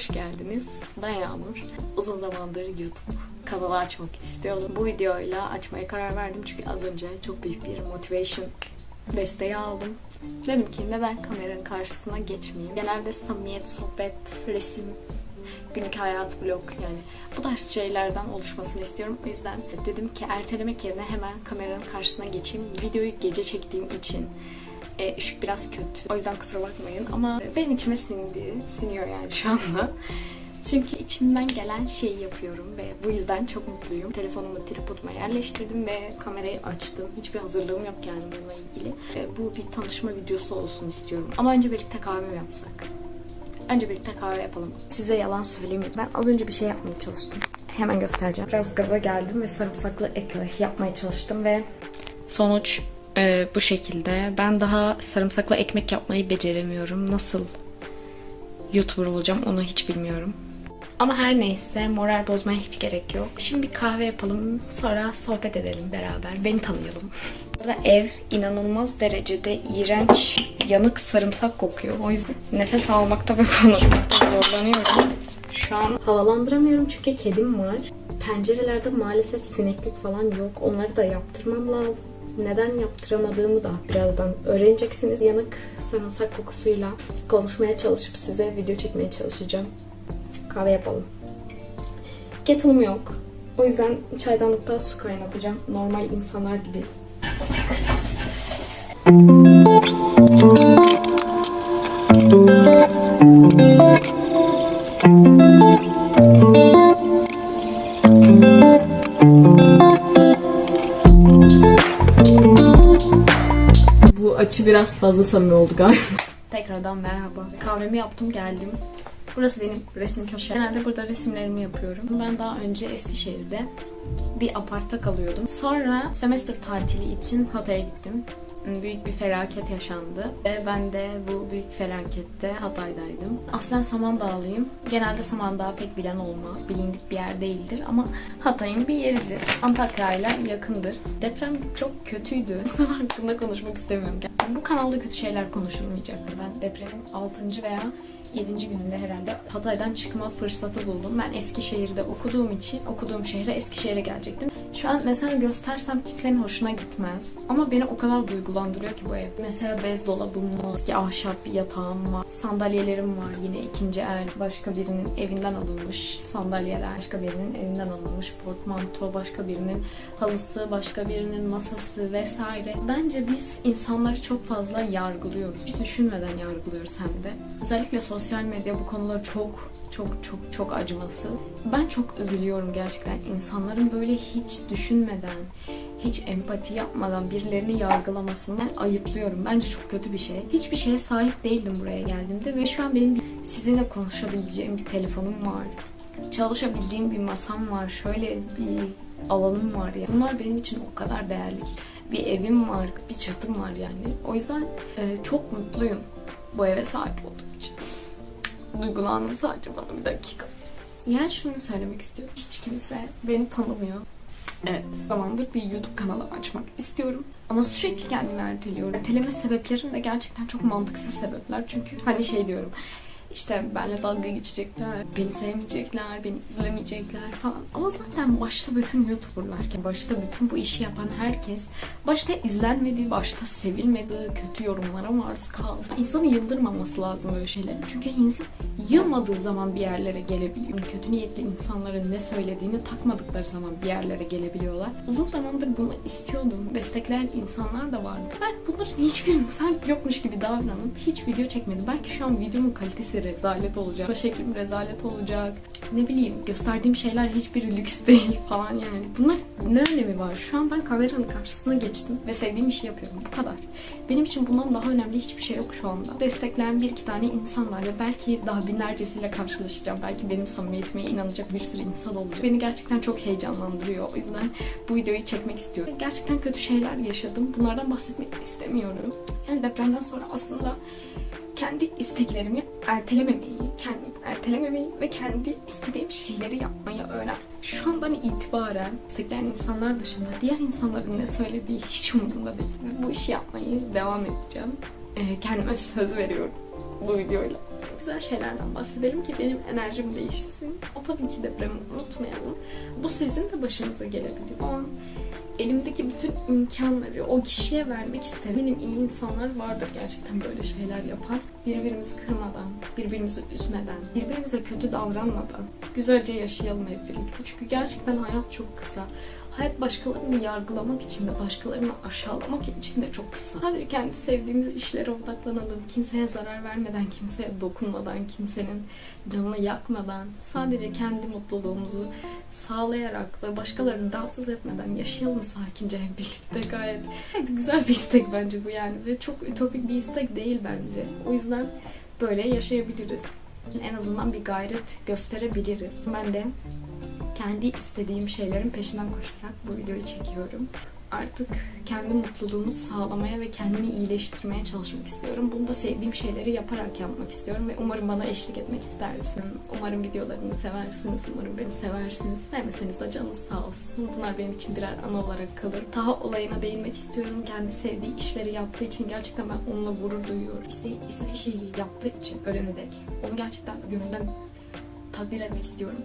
hoş geldiniz. Ben Yağmur. Uzun zamandır YouTube kanalı açmak istiyordum. Bu videoyla açmaya karar verdim çünkü az önce çok büyük bir motivation desteği aldım. Dedim ki neden kameranın karşısına geçmeyeyim? Genelde samimiyet, sohbet, resim, günlük hayat vlog yani bu tarz şeylerden oluşmasını istiyorum. O yüzden dedim ki ertelemek yerine hemen kameranın karşısına geçeyim. Videoyu gece çektiğim için e, ışık biraz kötü. O yüzden kusura bakmayın ama benim içime sindi. Siniyor yani şu anda. Çünkü içimden gelen şeyi yapıyorum ve bu yüzden çok mutluyum. Telefonumu tripoduma yerleştirdim ve kamerayı açtım. Hiçbir hazırlığım yok yani bununla ilgili. E, bu bir tanışma videosu olsun istiyorum. Ama önce birlikte kahve mi yapsak? Önce birlikte kahve yapalım. Size yalan söyleyeyim. Ben az önce bir şey yapmaya çalıştım. Hemen göstereceğim. Biraz gaza geldim ve sarımsaklı ekmek yapmaya çalıştım ve sonuç e, bu şekilde. Ben daha sarımsaklı ekmek yapmayı beceremiyorum. Nasıl YouTuber olacağım onu hiç bilmiyorum. Ama her neyse moral bozmaya hiç gerek yok. Şimdi bir kahve yapalım sonra sohbet edelim beraber. Beni tanıyalım. Burada ev inanılmaz derecede iğrenç, yanık sarımsak kokuyor. O yüzden nefes almakta ve konuşmakta zorlanıyorum. Şu an havalandıramıyorum çünkü kedim var. Pencerelerde maalesef sineklik falan yok. Onları da yaptırmam lazım. Neden yaptıramadığımı da birazdan öğreneceksiniz. Yanık sarımsak kokusuyla konuşmaya çalışıp size video çekmeye çalışacağım. Kahve yapalım. Kettle'ım yok. O yüzden çaydanlıkta su kaynatacağım. Normal insanlar gibi. Bu açı biraz fazla samimi oldu galiba. Tekrardan merhaba. Kahvemi yaptım geldim. Burası benim resim köşem. Genelde burada resimlerimi yapıyorum. Ben daha önce Eskişehir'de bir apartta kalıyordum. Sonra sömestr tatili için Hatay'a gittim. Büyük bir felaket yaşandı. Ve ben de bu büyük felakette Hatay'daydım. Aslen Samandağlıyım. Genelde Samandağ pek bilen olma. Bilindik bir yer değildir ama Hatay'ın bir yeridir. Antakya'yla yakındır. Deprem çok kötüydü. Bu hakkında konuşmak istemiyorum. Bu kanalda kötü şeyler konuşulmayacaktır. Ben depremin 6. veya 7. gününde herhalde Hatay'dan çıkma fırsatı buldum. Ben Eskişehir'de okuduğum için okuduğum şehre Eskişehir'e gelecektim. Şu an mesela göstersem kimsenin hoşuna gitmez. Ama beni o kadar duygulandırıyor ki bu ev. Mesela bez dolabım var, eski ahşap bir yatağım var, sandalyelerim var yine ikinci el. Başka birinin evinden alınmış sandalyeler, başka birinin evinden alınmış portmanto, başka birinin halısı, başka birinin masası vesaire. Bence biz insanları çok fazla yargılıyoruz. Hiç düşünmeden yargılıyoruz hem de. Özellikle sosyal medya bu konuda çok çok çok çok acımasız. Ben çok üzülüyorum gerçekten insanların böyle hiç düşünmeden, hiç empati yapmadan birilerini yargılamasını ben ayıplıyorum. Bence çok kötü bir şey. Hiçbir şeye sahip değildim buraya geldiğimde ve şu an benim sizinle konuşabileceğim bir telefonum var. Çalışabildiğim bir masam var. Şöyle bir alanım var ya. Bunlar benim için o kadar değerli ki. Bir evim var, bir çatım var yani. O yüzden e, çok mutluyum bu eve sahip olduğum için. Duygulandım sadece bana bir dakika. Yani şunu söylemek istiyorum. Hiç kimse beni tanımıyor. Evet. Zamandır bir YouTube kanalı açmak istiyorum. Ama sürekli kendimi erteliyorum. Erteleme sebeplerim de gerçekten çok mantıksız sebepler. Çünkü hani şey diyorum. İşte benle dalga geçecekler, beni sevmeyecekler, beni izlemeyecekler falan. Ama zaten başta bütün YouTuber'lar, başta bütün bu işi yapan herkes başta izlenmedi, başta sevilmedi, kötü yorumlara maruz kaldı. İnsanı yıldırmaması lazım böyle şeyler. Çünkü insan yılmadığı zaman bir yerlere gelebiliyor. Kötü niyetli insanların ne söylediğini takmadıkları zaman bir yerlere gelebiliyorlar. Uzun zamandır bunu istiyordum. Destekleyen insanlar da vardı. Ben bunların hiçbirini sanki yokmuş gibi davranıp hiç video çekmedim. Belki şu an videomun kalitesi rezalet olacak. Şeklim rezalet olacak. Ne bileyim gösterdiğim şeyler hiçbiri lüks değil falan yani. Bunlar ne önemi var? Şu an ben kameranın karşısına geçtim ve sevdiğim işi yapıyorum. Bu kadar. Benim için bundan daha önemli hiçbir şey yok şu anda. Destekleyen bir iki tane insan var ve belki daha binlercesiyle karşılaşacağım. Belki benim samimiyetime inanacak bir sürü insan olacak. Beni gerçekten çok heyecanlandırıyor. O yüzden bu videoyu çekmek istiyorum. Gerçekten kötü şeyler yaşadım. Bunlardan bahsetmek istemiyorum. Yani depremden sonra aslında kendi isteklerimi ertelememeyi, kendimi ertelememeyi ve kendi istediğim şeyleri yapmayı öğren. Şu andan itibaren destekleyen insanlar dışında diğer insanların ne söylediği hiç umurumda değil. Bu işi yapmayı devam edeceğim. Ee, kendime söz veriyorum bu videoyla. güzel şeylerden bahsedelim ki benim enerjim değişsin. O tabii ki depremi unutmayalım. Bu sizin de başınıza gelebilir. O an elimdeki bütün imkanları o kişiye vermek isterim. Benim iyi insanlar vardır gerçekten böyle şeyler yapan. Birbirimizi kırmadan, birbirimizi üzmeden, birbirimize kötü davranmadan güzelce yaşayalım hep birlikte. Çünkü gerçekten hayat çok kısa. Hayat başkalarını yargılamak için de, başkalarını aşağılamak için de çok kısa. Sadece kendi sevdiğimiz işlere odaklanalım. Kimseye zarar vermeden, kimseye dokunmadan, kimsenin canını yakmadan, sadece kendi mutluluğumuzu sağlayarak ve başkalarını rahatsız etmeden yaşayalım sakince hep birlikte gayet. Gayet güzel bir istek bence bu yani ve çok ütopik bir istek değil bence. O yüzden böyle yaşayabiliriz. En azından bir gayret gösterebiliriz. Ben de kendi istediğim şeylerin peşinden koşarak bu videoyu çekiyorum. Artık kendi mutluluğumu sağlamaya ve kendimi iyileştirmeye çalışmak istiyorum. Bunu da sevdiğim şeyleri yaparak yapmak istiyorum ve umarım bana eşlik etmek istersin. Umarım videolarımı seversiniz, umarım beni seversiniz. Sevmeseniz de canınız sağ olsun. Bunlar benim için birer ana olarak kalır. Taha olayına değinmek istiyorum. Kendi sevdiği işleri yaptığı için gerçekten ben onunla gurur duyuyorum. İstediği, istediği şeyi yaptığı için öğrenerek onu gerçekten gönülden takdir etmek istiyorum.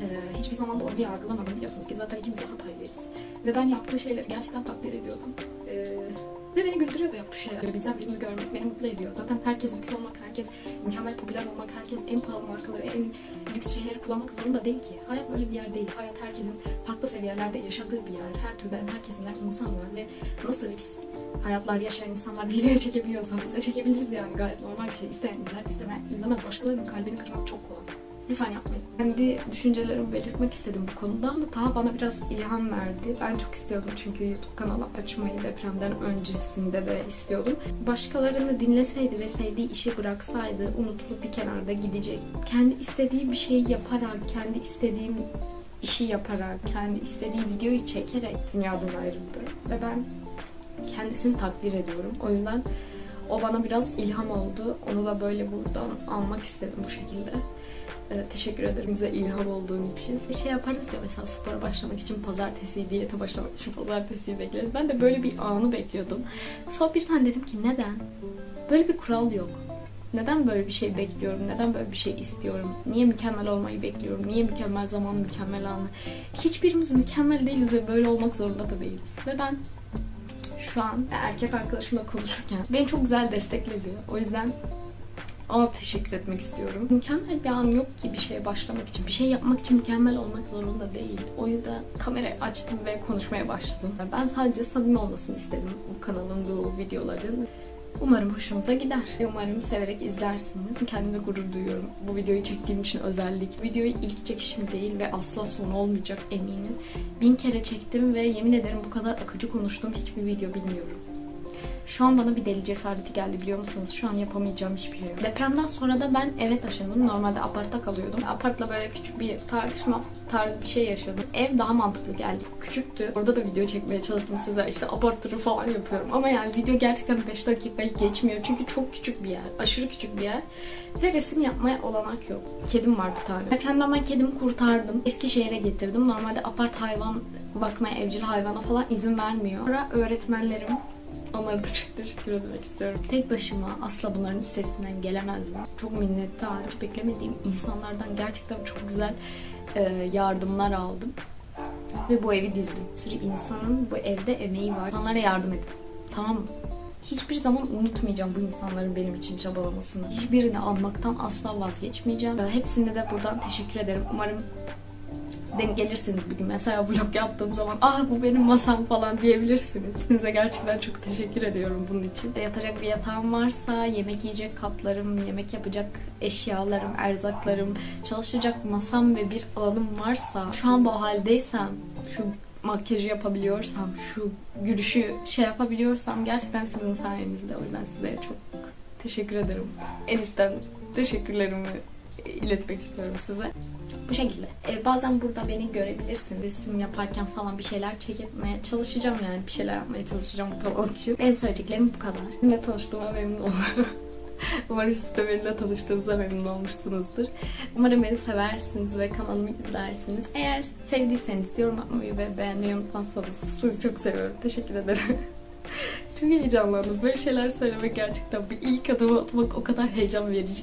Ee, hiçbir zaman da onu yargılamadım biliyorsunuz ki zaten ikimiz de Hataylıyız. Ve ben yaptığı şeyleri gerçekten takdir ediyordum. Ee, ve beni güldürüyordu yaptığı şeyler. Bizden birini görmek beni mutlu ediyor. Zaten herkes lüks olmak, herkes mükemmel popüler olmak, herkes en pahalı markaları, en lüks şeyleri kullanmak zorunda değil ki. Hayat böyle bir yer değil. Hayat herkesin farklı seviyelerde yaşadığı bir yer. Her türden, herkesinden insan var ve nasıl lüks hayatlar yaşayan insanlar videoya çekebiliyorsa biz de çekebiliriz yani gayet normal bir şey. İsteyen izler, istemeyen izlemez. Başkalarının kalbini kırmak çok kolay. Lütfen yapmayın. Kendi düşüncelerimi belirtmek istedim bu konuda ama daha bana biraz ilham verdi. Ben çok istiyordum çünkü YouTube kanalı açmayı depremden öncesinde de istiyordum. Başkalarını dinleseydi ve sevdiği işi bıraksaydı unutulup bir kenarda gidecek. Kendi istediği bir şeyi yaparak, kendi istediğim işi yaparak, kendi istediği videoyu çekerek dünyadan ayrıldı. Ve ben kendisini takdir ediyorum. O yüzden o bana biraz ilham oldu. Onu da böyle buradan almak istedim bu şekilde. Ee, teşekkür ederim bize ilham olduğun için. Bir şey yaparız ya mesela spora başlamak için pazartesi, diyete başlamak için pazartesiyi bekleriz. Ben de böyle bir anı bekliyordum. Sonra birden dedim ki neden? Böyle bir kural yok. Neden böyle bir şey bekliyorum? Neden böyle bir şey istiyorum? Niye mükemmel olmayı bekliyorum? Niye mükemmel zaman, mükemmel anı? Hiçbirimiz mükemmel değiliz ve böyle olmak zorunda da değiliz. Ve ben şu an erkek arkadaşımla konuşurken beni çok güzel destekledi. O yüzden ona teşekkür etmek istiyorum. Mükemmel bir an yok ki bir şeye başlamak için. Bir şey yapmak için mükemmel olmak zorunda değil. O yüzden kamerayı açtım ve konuşmaya başladım. Ben sadece samimi olmasını istedim bu kanalın, bu videoların. Umarım hoşunuza gider. Umarım severek izlersiniz. Kendime gurur duyuyorum. Bu videoyu çektiğim için özellikle. Videoyu ilk çekişim değil ve asla son olmayacak eminim. Bin kere çektim ve yemin ederim bu kadar akıcı konuştuğum hiçbir video bilmiyorum. Şu an bana bir deli cesareti geldi biliyor musunuz? Şu an yapamayacağım hiçbir şey yok. Depremden sonra da ben eve taşındım. Normalde apartta kalıyordum. Apartla böyle küçük bir tartışma tarzı bir şey yaşadım. Ev daha mantıklı geldi. Çok küçüktü. Orada da video çekmeye çalıştım size. İşte apart turu falan yapıyorum. Ama yani video gerçekten 5 dakikayı geçmiyor. Çünkü çok küçük bir yer. Aşırı küçük bir yer. Ve resim yapmaya olanak yok. Kedim var bir tane. Depremden ben kedimi kurtardım. Eskişehir'e getirdim. Normalde apart hayvan bakmaya, evcil hayvana falan izin vermiyor. Sonra öğretmenlerim Onlara da çok teşekkür etmek istiyorum. Tek başıma asla bunların üstesinden gelemezdim. Çok minnettar, hiç beklemediğim insanlardan gerçekten çok güzel e, yardımlar aldım. Ve bu evi dizdim. Bir sürü insanın bu evde emeği var. İnsanlara yardım edin. Tamam mı? Hiçbir zaman unutmayacağım bu insanların benim için çabalamasını. Hiçbirini almaktan asla vazgeçmeyeceğim. Hepsine de buradan teşekkür ederim. Umarım denk gelirsiniz bir gün. Mesela vlog yaptığım zaman ah bu benim masam falan diyebilirsiniz. Size gerçekten çok teşekkür ediyorum bunun için. Yatacak bir yatağım varsa, yemek yiyecek kaplarım, yemek yapacak eşyalarım, erzaklarım, çalışacak masam ve bir alanım varsa, şu an bu haldeysem, şu makyajı yapabiliyorsam, şu gülüşü şey yapabiliyorsam gerçekten sizin sayenizde. O yüzden size çok teşekkür ederim. En içten teşekkürlerimi iletmek istiyorum size. Bu şekilde. Ee, bazen burada beni görebilirsin. Resim yaparken falan bir şeyler çekmeye çalışacağım yani. Bir şeyler yapmaya çalışacağım bu kanal için. Benim söyleyeceklerim bu kadar. Sizinle tanıştığıma memnun oldum. Umarım siz de benimle tanıştığınıza memnun olmuşsunuzdur. Umarım beni seversiniz ve kanalımı izlersiniz. Eğer sevdiyseniz yorum atmayı ve beğenmeyi unutmazsanız sizi çok seviyorum. Teşekkür ederim. çok heyecanlandım. Böyle şeyler söylemek gerçekten bir ilk adımı atmak o kadar heyecan verici